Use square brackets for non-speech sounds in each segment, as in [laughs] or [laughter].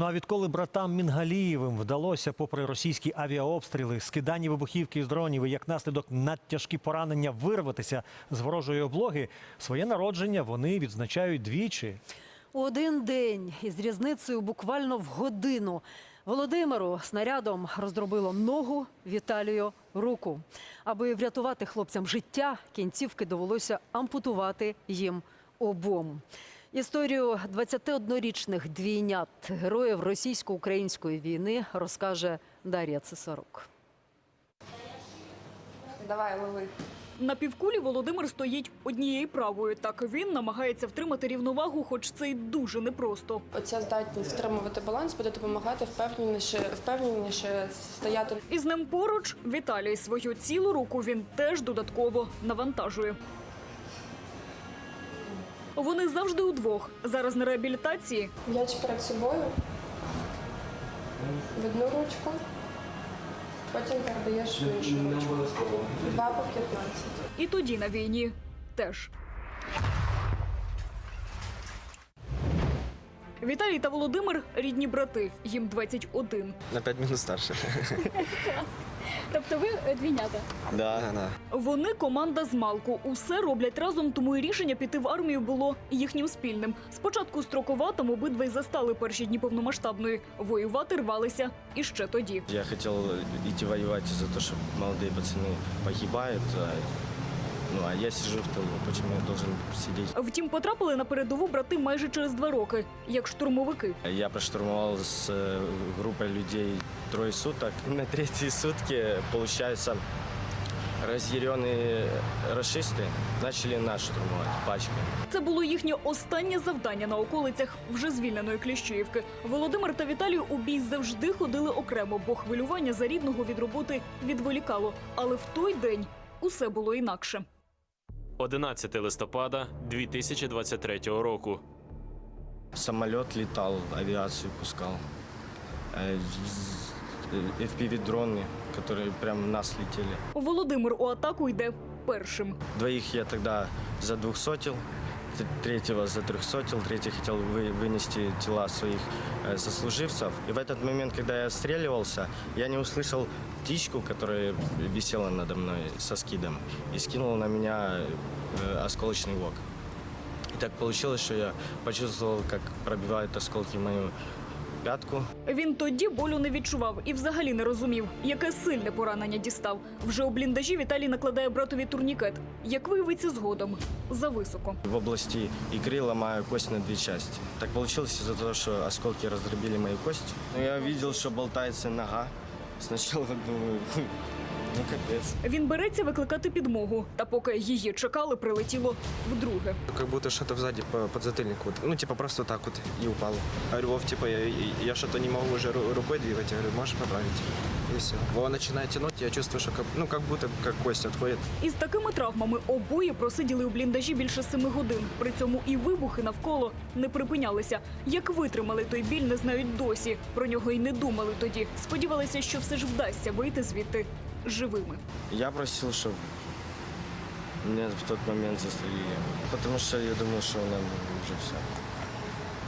Ну а відколи братам Мінгалієвим вдалося, попри російські авіаобстріли, скидання вибухівки з дронів і як наслідок надтяжкі поранення вирватися з ворожої облоги, своє народження вони відзначають двічі. Один день із різницею буквально в годину Володимиру снарядом роздробило ногу, Віталію руку. Аби врятувати хлопцям життя, кінцівки довелося ампутувати їм обом. Історію 21-річних двійнят героїв російсько-української війни розкаже Дар'я Цесарук. Давай, лови. На півкулі Володимир стоїть однією правою. Так він намагається втримати рівновагу, хоч це й дуже непросто. Оця здатність втримувати баланс буде допомагати впевненіше, впевненіше стояти. І з ним поруч Віталій свою цілу руку він теж додатково навантажує. Вони завжди удвох. Зараз на реабілітації. М'яч перед собою. В одну ручку. Потім передаєш в іншу ручку. Два по 15. І тоді на війні теж. Віталій та Володимир рідні брати. Їм 21. На 5 минут старше. [laughs] Тобто ви двійнята. Да, да. Вони команда з Малку. Усе роблять разом, тому і рішення піти в армію було їхнім спільним. Спочатку строкова, там обидва й застали перші дні повномасштабної. Воювати рвалися і ще тоді. Я хотел идти воевать из-за того, что молодые пацаны погибают. а, Ну, а я сижу в тылу. Почему я должен сидеть? Втім, потрапили на передову брати майже через два роки, як штурмовики. Я проштурмовал с э, группой людей трое суток. [laughs] На третьи сутки, получается, разъяренные расисты начали нас штурмовать пачками. Це було їхнє останнє завдання на околицях вже звільненої Кліщіївки. Володимир та Віталій у бій завжди ходили окремо, бо хвилювання за рідного від роботи відволікало. Але в той день усе було інакше. 11 листопада 2023 року. Самолет летал, авиацию пускал. Э, з- э, FPV-дроны, которые прям в нас летели. Володимир у атаку йде першим. Двоих я тогда задвухсотил, т- третьего затрехсотил, третий хотел вы- вынести тела своих э, сослуживцев. И в этот момент, когда я отстреливался, я не услышал птичку, которая висела надо мной со скидом, и скинула на меня э, осколочный вок. И так получилось, что я почувствовал, как пробивают осколки мою пятку. Він тоді болю не відчував і взагалі не розумів, яке сильне поранення дістав. Вже у бліндажі Віталій накладає братові турнікет. Як виявиться згодом, за високо В області икры ломаю кость на дві часті. Так получилось из-за того, що осколки раздробили мою кость. Ну я бачив, що болтається нога. Сначала думаю, [laughs] ну капец. Він береться викликати підмогу. Та поки її чекали, прилетіло вдруге. Как будто что-то сзади по подзатыльнику. вот. Ну, типа, просто так вот и упало. Говорю, Вов, типа, я, я что-то не могу уже ру- рукой двигать. Я говорю, можешь поправить? И все. Вова начинает тянуть, я чувствую, что как, ну, как будто как кость отходит. Із такими травмами обоє просиділи у бліндажі більше семи годин. При цьому і вибухи навколо не припинялися. Як витримали той біль, не знають досі. Про нього й не думали тоді. Сподівалися, що все ж вдасться вийти звідти живими. Я просил, чтобы меня в тот момент застрелили. Потому что я думал, что нам уже все.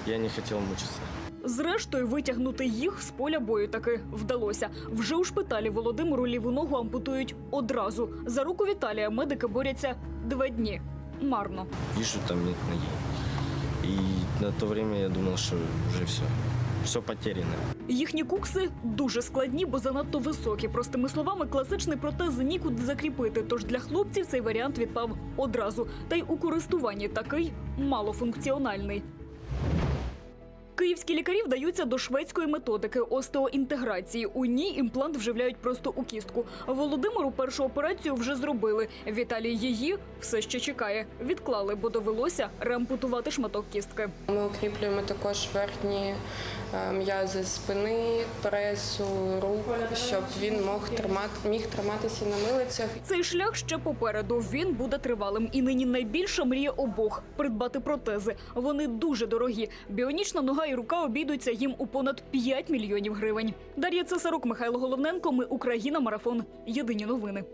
Я не хотел мучиться. Зрештою, витягнути їх з поля бою таки вдалося. Вже у шпиталі Володимиру ліву ногу ампутують одразу. За руку Віталія медики борються два дні. Марно. Вижу, там нет ноги. И на то время я думал, что уже все. Все потеряно. Їхні кукси дуже складні, бо занадто високі. Простими словами, класичний протез нікуди закріпити. Тож для хлопців цей варіант відпав одразу. Та й у користуванні такий малофункціональний. Київські лікарі вдаються до шведської методики остеоінтеграції. У ній імплант вживляють просто у кістку. Володимиру першу операцію вже зробили. Віталій її все ще чекає. Відклали, бо довелося реампутувати шматок кістки. Ми укріплюємо також верхні м'язи спини, пресу, рук, щоб він мог тримати, міг триматися на милицях. Цей шлях ще попереду. Він буде тривалим. І нині найбільша мрія обох придбати протези. Вони дуже дорогі. Біонічна нога і рука обійдуться їм у понад 5 мільйонів гривень. Дар'я Цесарук, Михайло Головненко. Ми Україна. Марафон. Єдині новини.